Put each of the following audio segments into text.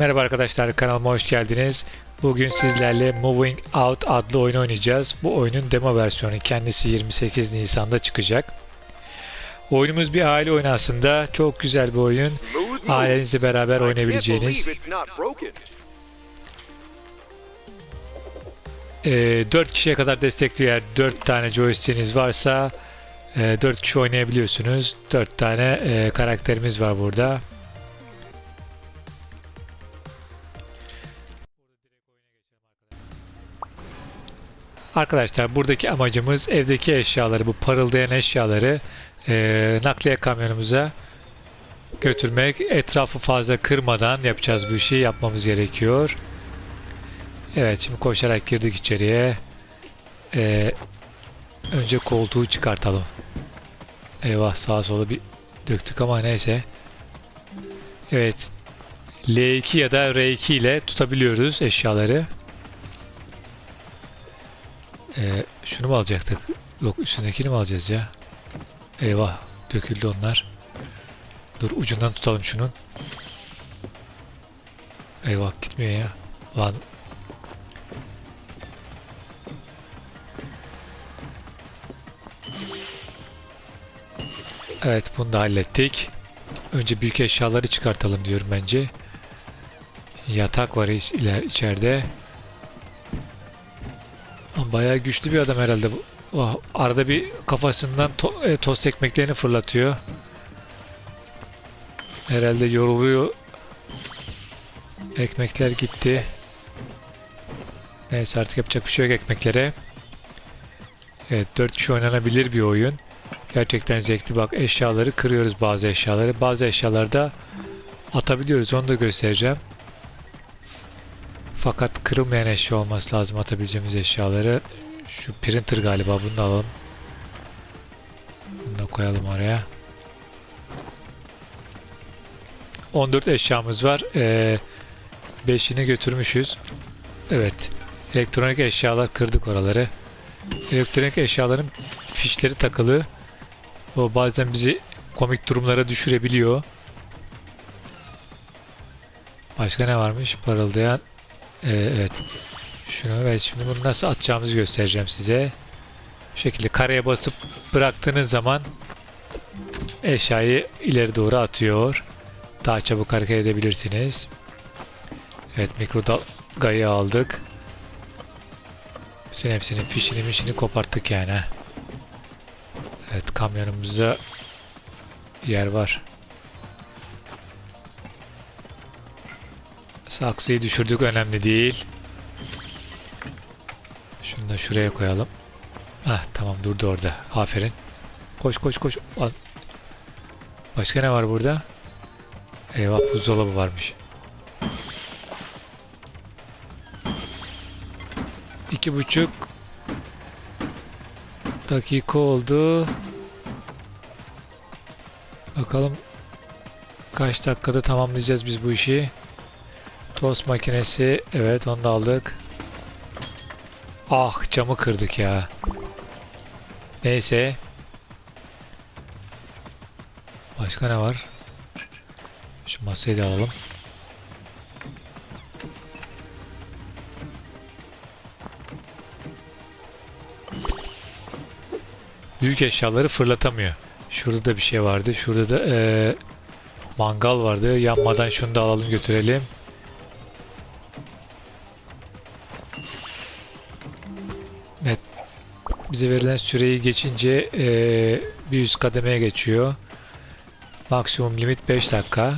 Merhaba arkadaşlar kanalıma hoş geldiniz. Bugün sizlerle Moving Out adlı oyunu oynayacağız. Bu oyunun demo versiyonu kendisi 28 Nisan'da çıkacak. Oyunumuz bir aile oyunu aslında. Çok güzel bir oyun. Ailenizle beraber oynayabileceğiniz. Ee, 4 kişiye kadar destekliyor. Eğer 4 tane joystick'iniz varsa e, 4 kişi oynayabiliyorsunuz. 4 tane e, karakterimiz var burada. Arkadaşlar buradaki amacımız evdeki eşyaları, bu parıldayan eşyaları e, nakliye kamyonumuza götürmek. Etrafı fazla kırmadan yapacağız bu işi yapmamız gerekiyor. Evet şimdi koşarak girdik içeriye. E, önce koltuğu çıkartalım. Eyvah sağa sola bir döktük ama neyse. Evet. L2 ya da R2 ile tutabiliyoruz eşyaları. Ee, şunu mu alacaktık? Yok üstündekini mi alacağız ya? Eyvah döküldü onlar. Dur ucundan tutalım şunun. Eyvah gitmiyor ya. Lan. Evet bunu da hallettik. Önce büyük eşyaları çıkartalım diyorum bence. Yatak var iç- içeride. Bayağı güçlü bir adam herhalde bu. Vah, arada bir kafasından to- e, tost ekmeklerini fırlatıyor. Herhalde yoruluyor. Ekmekler gitti. Neyse artık yapacak bir şey yok ekmeklere. Evet 4 kişi oynanabilir bir oyun. Gerçekten zevkli. Bak eşyaları kırıyoruz bazı eşyaları. Bazı eşyalarda atabiliyoruz. Onu da göstereceğim. Fakat kırılmayan eşya olması lazım atabileceğimiz eşyaları. Şu printer galiba bunu da alalım. Bunu da koyalım oraya. 14 eşyamız var. Ee, 5'ini götürmüşüz. Evet. Elektronik eşyalar kırdık oraları. Elektronik eşyaların fişleri takılı. O bazen bizi komik durumlara düşürebiliyor. Başka ne varmış? Parıldayan ee, evet. Şunu evet şimdi bunu nasıl atacağımızı göstereceğim size. Bu şekilde kareye basıp bıraktığınız zaman eşyayı ileri doğru atıyor. Daha çabuk hareket edebilirsiniz. Evet mikrodalgayı aldık. Bütün hepsinin fişini mişini koparttık yani. Evet kamyonumuzda yer var. Saksıyı düşürdük önemli değil. Şunu da şuraya koyalım. Ah tamam durdu orada. Aferin. Koş koş koş. Başka ne var burada? Eyvah buzdolabı varmış. İki buçuk dakika oldu. Bakalım kaç dakikada tamamlayacağız biz bu işi. Tost makinesi. Evet onu da aldık. Ah camı kırdık ya. Neyse. Başka ne var? Şu masayı da alalım. Büyük eşyaları fırlatamıyor. Şurada da bir şey vardı. Şurada da eee, mangal vardı. Yanmadan şunu da alalım götürelim. Bize verilen süreyi geçince eee, bir üst kademeye geçiyor. Maksimum limit 5 dakika.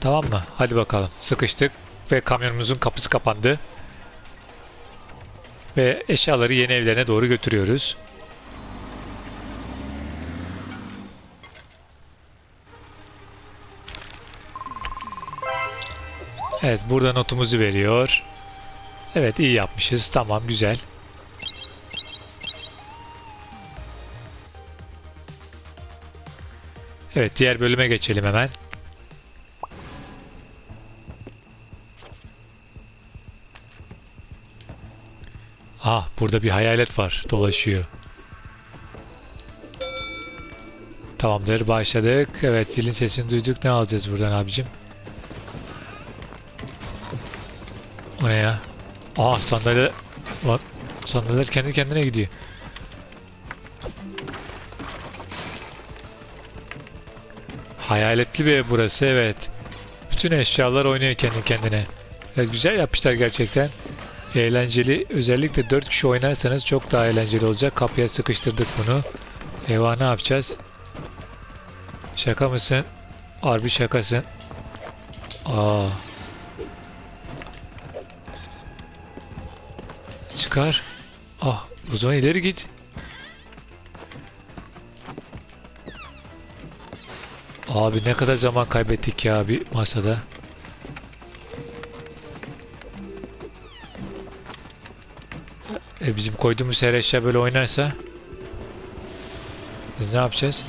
Tamam mı? Hadi bakalım. Sıkıştık ve kamyonumuzun kapısı kapandı. Ve eşyaları yeni evlerine doğru götürüyoruz. Evet burada notumuzu veriyor. Evet iyi yapmışız. Tamam güzel. Evet diğer bölüme geçelim hemen. Ah burada bir hayalet var dolaşıyor. Tamamdır başladık. Evet zilin sesini duyduk. Ne alacağız buradan abicim? O ne ya? Aa sandalye... Lan sandalyeler kendi kendine gidiyor. Hayaletli bir ev burası evet. Bütün eşyalar oynuyor kendi kendine. Evet, güzel yapmışlar gerçekten. Eğlenceli. Özellikle 4 kişi oynarsanız çok daha eğlenceli olacak. Kapıya sıkıştırdık bunu. Eyvah ne yapacağız? Şaka mısın? Harbi şakasın. Aa. Çıkar. Ah, o zaman ileri git. Abi ne kadar zaman kaybettik ya bir masada. E bizim koyduğumuz her eşya böyle oynarsa biz ne yapacağız?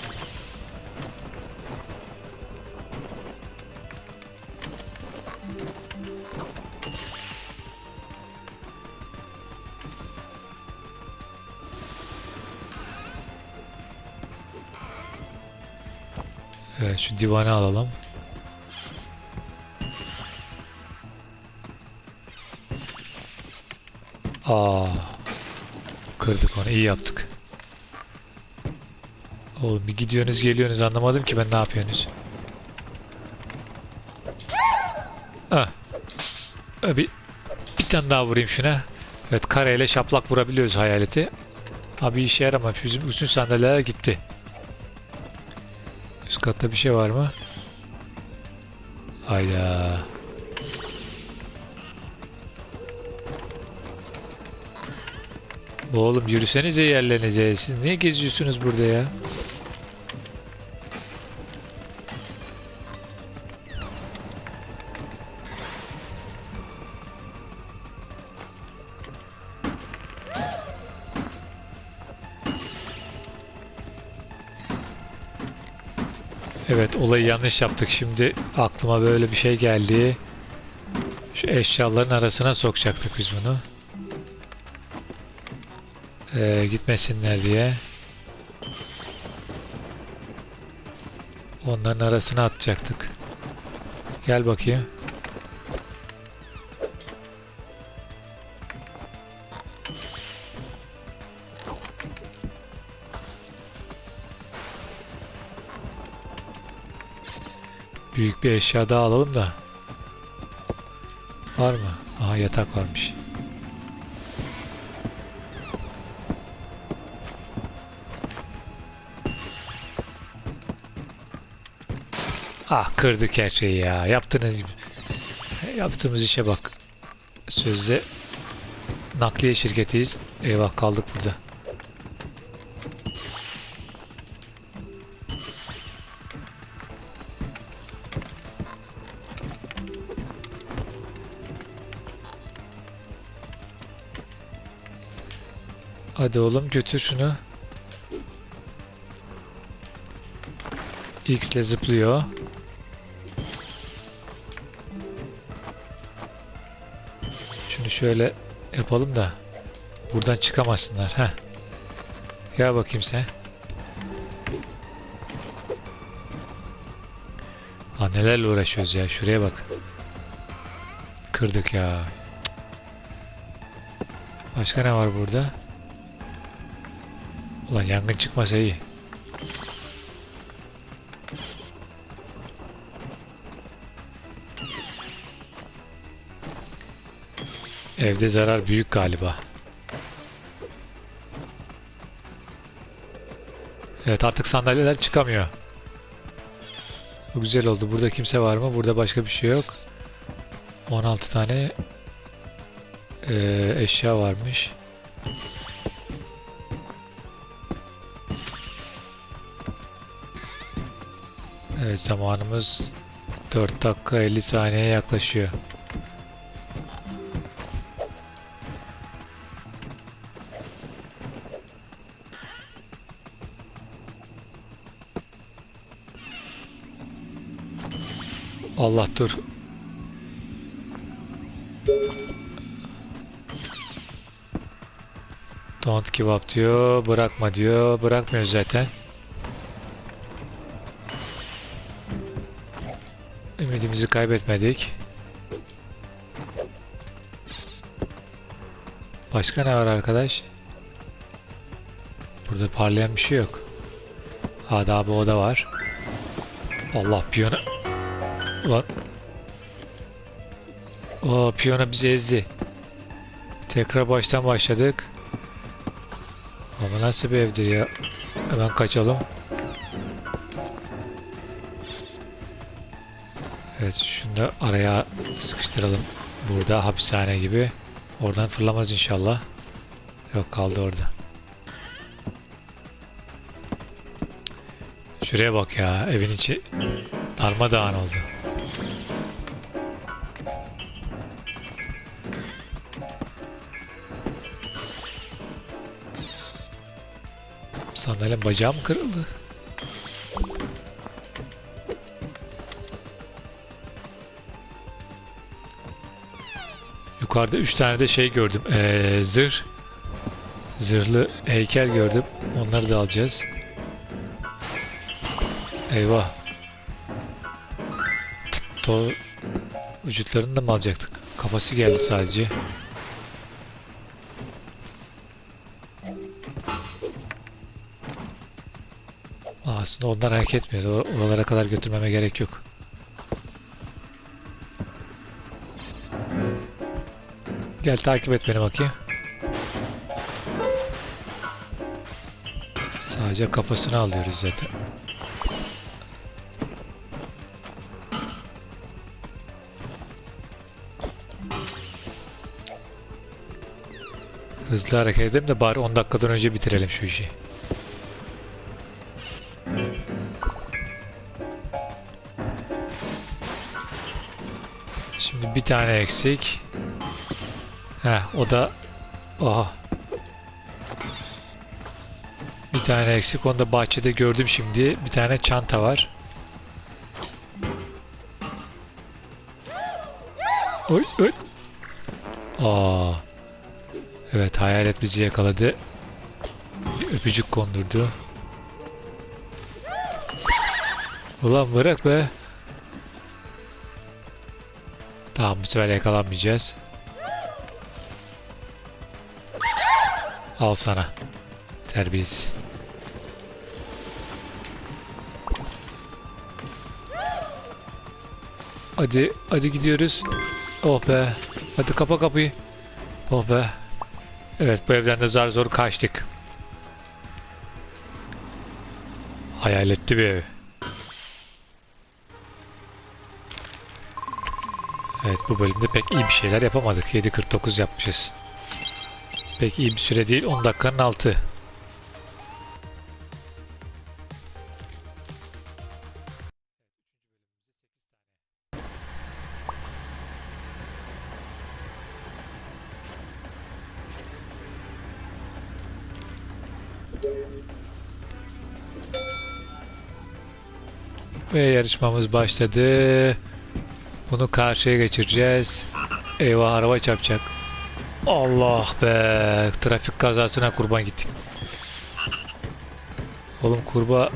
Divanı alalım. Aa, kırdık onu iyi yaptık. Oğlum bir gidiyorsunuz geliyorsunuz anlamadım ki ben ne yapıyorsunuz. Ah. Ee, Bir, bir tane daha vurayım şuna. Evet kareyle şaplak vurabiliyoruz hayaleti. Abi işe yaramamış. Bizim bütün sandalyeler gitti. Katta bir şey var mı? Hayda. Oğlum yürüsenize yerlerinize. Siz niye geziyorsunuz burada ya? Olayı yanlış yaptık. Şimdi aklıma böyle bir şey geldi. Şu eşyaların arasına sokacaktık biz bunu. Ee, gitmesinler diye. Onların arasına atacaktık. Gel bakayım. Büyük bir eşya daha alalım da. Var mı? Aha yatak varmış. Ah kırdık her şeyi ya. Yaptığınız. Yaptığımız işe bak. Sözde nakliye şirketiyiz. Eyvah kaldık burada. Hadi oğlum götür şunu. X ile zıplıyor. Şunu şöyle yapalım da buradan çıkamasınlar. Heh. Gel bakayım sen. Ha nelerle uğraşıyoruz ya. Şuraya bak. Kırdık ya. Başka ne var burada? Ulan yangın çıkmasa iyi. Evde zarar büyük galiba. Evet artık sandalyeler çıkamıyor. Bu güzel oldu. Burada kimse var mı? Burada başka bir şey yok. 16 tane eee, eşya varmış. Evet zamanımız 4 dakika 50 saniyeye yaklaşıyor. Allah dur. Don't give up diyor. Bırakma diyor. Bırakmıyor zaten. Evimizi kaybetmedik. Başka ne var arkadaş? Burada parlayan bir şey yok. Ha daha bir oda var. Allah piyano... Ulan... O piyano bizi ezdi. Tekrar baştan başladık. Ama nasıl bir evdir ya? Hemen kaçalım. Da araya sıkıştıralım. Burada hapishane gibi. Oradan fırlamaz inşallah. Yok kaldı orada. Şuraya bak ya. Evin içi darmadağın oldu. Sandalyenin bacağı mı kırıldı? Yukarıda 3 tane de şey gördüm. Ee, zırh. Zırhlı heykel gördüm. Onları da alacağız. Eyvah. To vücutlarını da mı alacaktık? Kafası geldi sadece. Aslında onlar hareket etmiyor. Or- Oralara kadar götürmeme gerek yok. Gel takip et beni bakayım. Sadece kafasını alıyoruz zaten. Hızlı hareket edelim de bari 10 dakikadan önce bitirelim şu işi. Şimdi bir tane eksik. Heh o da Oha. Bir tane eksik. Onu da bahçede gördüm şimdi. Bir tane çanta var. Oy oy. Aa. Evet hayalet bizi yakaladı. Öpücük kondurdu. Ulan bırak be. Tamam bu sefer yakalanmayacağız. Al sana. Terbiyesiz. Hadi, hadi gidiyoruz. Oh be. Hadi kapa kapıyı. Oh be. Evet bu evden de zar zor kaçtık. Hayaletli bir ev. Evet bu bölümde pek iyi bir şeyler yapamadık. 7.49 yapmışız. Pek iyi bir süre değil. 10 dakikanın altı. Ve yarışmamız başladı. Bunu karşıya geçireceğiz. Eyvah araba çarpacak. Allah be. Trafik kazasına kurban gittik. Oğlum kurba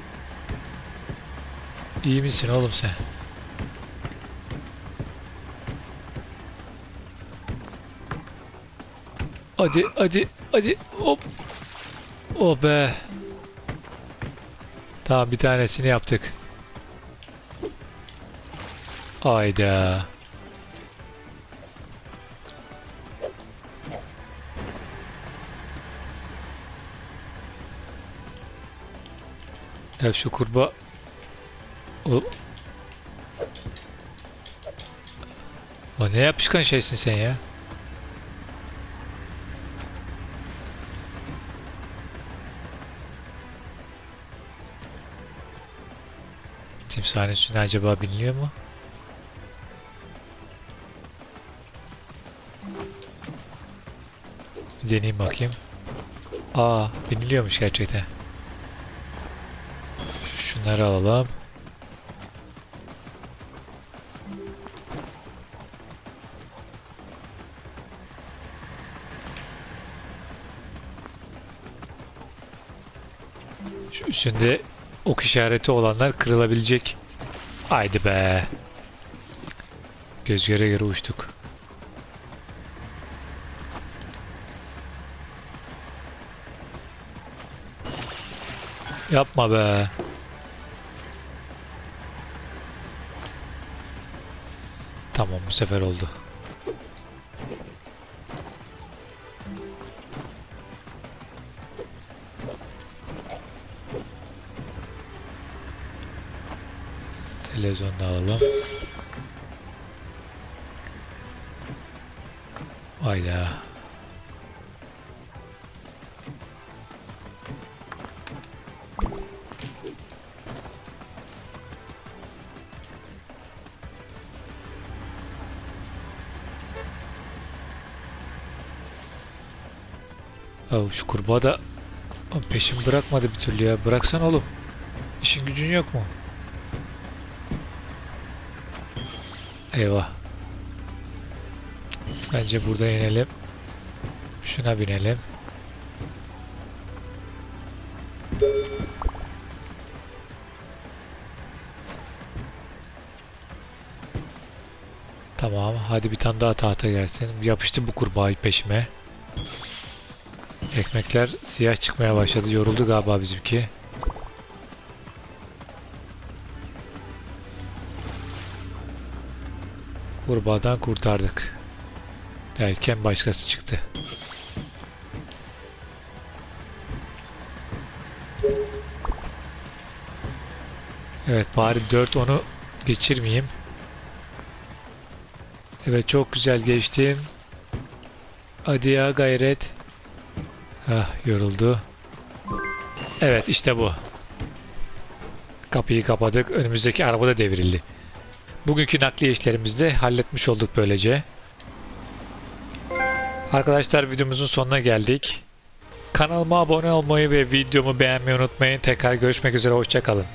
İyi misin oğlum sen? Hadi hadi hadi hop. Oh be. Tamam bir tanesini yaptık. Ayda. Ya şu kurba o O ne yapışkan şeysin sen ya? Timsahın üstüne acaba biniliyor mu? Bir deneyeyim bakayım. Aa biniliyormuş gerçekten. Şunları alalım. Şu üstünde ok işareti olanlar kırılabilecek. Haydi be. Göz göre göre uçtuk. Yapma be. Bu sefer oldu. Televizyonu da alalım. Hayda. Oh, şu kurbağa da peşimi bırakmadı bir türlü ya. Bıraksan oğlum. İşin gücün yok mu? Eyvah. Bence burada inelim. Şuna binelim. Tamam. Hadi bir tane daha tahta gelsin. Yapıştı bu kurbağayı peşime. Ekmekler siyah çıkmaya başladı. Yoruldu galiba bizimki. Kurbağadan kurtardık. Derken başkası çıktı. Evet bari 4 onu geçirmeyeyim. Evet çok güzel geçtim. Hadi ya gayret. Ah yoruldu. Evet işte bu. Kapıyı kapadık. Önümüzdeki araba da devrildi. Bugünkü nakliye işlerimizi de halletmiş olduk böylece. Arkadaşlar videomuzun sonuna geldik. Kanalıma abone olmayı ve videomu beğenmeyi unutmayın. Tekrar görüşmek üzere. Hoşçakalın.